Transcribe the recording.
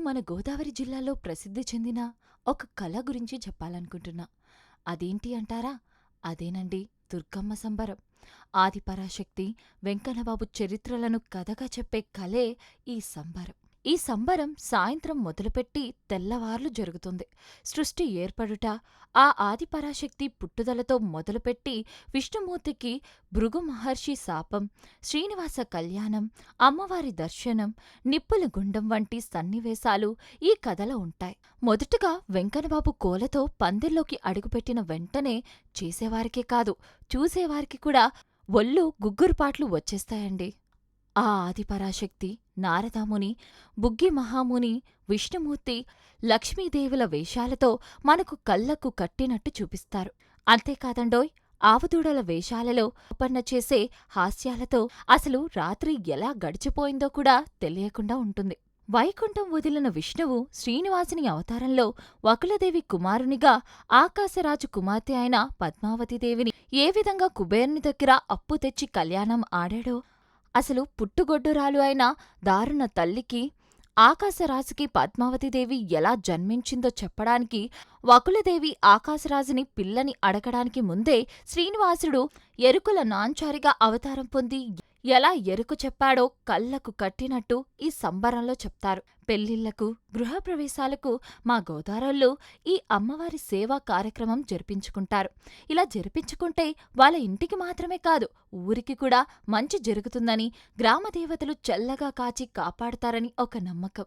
మన గోదావరి జిల్లాలో ప్రసిద్ధి చెందిన ఒక కళ గురించి చెప్పాలనుకుంటున్నా. అదేంటి అంటారా? అదేనండి దుర్గమ్మ సంబరం. ఆదిపరాశక్తి వెంకన్నబాబు చరిత్రలను కథగా చెప్పే కలే ఈ సంబరం. ఈ సంబరం సాయంత్రం మొదలుపెట్టి తెల్లవార్లు జరుగుతుంది. సృష్టి ఏర్పడుట ఆ ఆదిపరాశక్తి పుట్టుదలతో మొదలుపెట్టి విష్ణుమూర్తికి భృగు మహర్షి శాపం శ్రీనివాస కళ్యాణం అమ్మవారి దర్శనం నిప్పుల గుండం వంటి సన్నివేశాలు ఈ కథలో ఉంటాయి. మొదటగా వెంకన్నబాబు కోలతో పందిర్లోకి అడుగుపెట్టిన వెంటనే చేసేవారికే కాదు చూసేవారికి కూడా ఒళ్ళు గుగ్గురుపాట్లు వచ్చేస్తాయండి. ఆ ఆదిపరాశక్తి నారదాముని బుగ్గి మహాముని విష్ణుమూర్తి లక్ష్మీదేవుల వేషాలతో మనకు కళ్ళకు కట్టినట్టు చూపిస్తారు. అంతేకాదండోయ్ ఆవదూడల వేషాలలో ఉపన్న చేసే హాస్యాలతో అసలు రాత్రి ఎలా గడిచిపోయిందో కూడా తెలియకుండా ఉంటుంది. వైకుంఠం వదిలిన విష్ణువు శ్రీనివాసుని అవతారంలో వకులదేవి కుమారునిగా ఆకాశరాజు కుమార్తె అయిన పద్మావతిదేవిని ఏ విధంగా కుబేరుని దగ్గర అప్పు తెచ్చి కళ్యాణం ఆడాడో అసలు పుట్టుగొడ్డురాలు అయిన దారుణ తల్లికి ఆకాశరాజుకి పద్మావతిదేవి ఎలా జన్మించిందో చెప్పడానికి వకులదేవి ఆకాశరాజుని పిల్లని అడగడానికి ముందే శ్రీనివాసుడు ఎరుకుల నాంచారిగా అవతారం పొంది ఎలా ఎరుకు చెప్పాడో కళ్ళకు కట్టినట్టు ఈ సంబరంలో చెప్తారు. పెళ్ళిళ్ళకు గృహప్రవేశాలకు మా గోదావరిలో ఈ అమ్మవారి సేవా కార్యక్రమం జరిపించుకుంటారు. ఇలా జరిపించుకుంటే వాళ్ళ ఇంటికి మాత్రమే కాదు ఊరికి కూడా మంచి జరుగుతుందని గ్రామదేవతలు చల్లగా కాచి కాపాడతారని ఒక నమ్మకం.